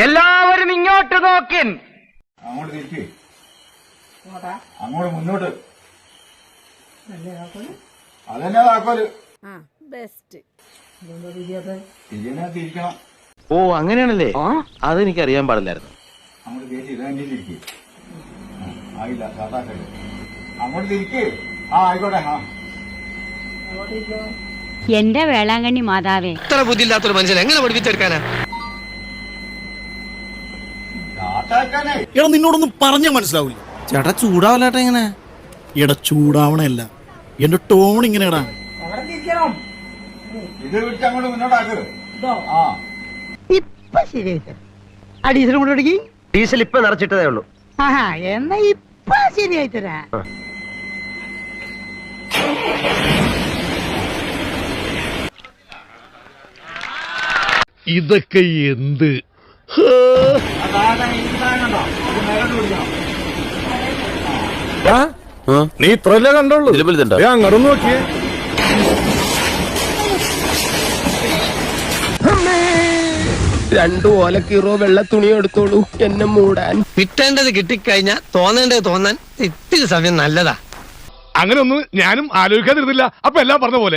എല്ലാവരും ഇങ്ങോട്ട് നോക്കിൻ. അങ്ങോട്ട് തിരിക്ക്. അങ്ങോട്ട് മുന്നോട്ട്. അതന്നെ താക്കോൽ ബെസ്റ്റ്. തിരിക്കണം. ഓ അങ്ങനെയാണല്ലേ? അതെനിക്ക് അറിയാൻ പാടില്ലായിരുന്നു. അങ്ങോട്ട് കയറ്റി ഇതന്നെ തിരിക്ക്. ആ, ആയില്ല അങ്ങോട്ട് തിരിക്ക്. ആ ആയിക്കോട്ടെ ആ. എന്റെ വേളാങ്കണ്ണി മാതാവേ. ഇത്ര ബുദ്ധിയില്ലാത്തൊരു മനുഷ്യൻ എങ്ങനെ പഠിപ്പിച്ചെടുക്കാനാ? എടാ നിന്നോടൊന്നും പറഞ്ഞാൽ മനസ്സിലാവില്ല. ചേട്ടാ ചൂടാവല്ലേട്ടാ ഇങ്ങനെ. എടാ ചൂടാവണല്ല എന്റെ ടോൺ ഇങ്ങനെ ഇത് വിളിച്ച് അങ്ങോട്ട് മുന്നോട്ടാക്ക്. ആ. ഇപ്പൊ ശരിയായി ആ ഡീസൽ കൊണ്ട് ഡീസൽ ഇപ്പൊ നിറച്ചിട്ടതേ ഉള്ളൂ. ആഹാ എന്നാ ഇപ്പൊ ശരിയായി തരാ ഇതൊക്കെ എന്ത്? നീ ഇത്രല്ലേ കണ്ടുള്ളൂ? അങ്ങോട്ട് നോക്കിയേ. രണ്ടു ഓലക്കീറോ വെള്ള തുണി എടുത്തോളൂ എന്നെ മൂടാൻ. കിട്ടേണ്ടത് കിട്ടിക്കഴിഞ്ഞാ തോന്നേണ്ടത് തോന്നാൻ ഇത്തിരി സമയം നല്ലതാ. അങ്ങനെ ഒന്നും ഞാനും ആലോചിക്കാതിരുന്നില്ല. അപ്പൊ എല്ലാം പറഞ്ഞ പോലെ.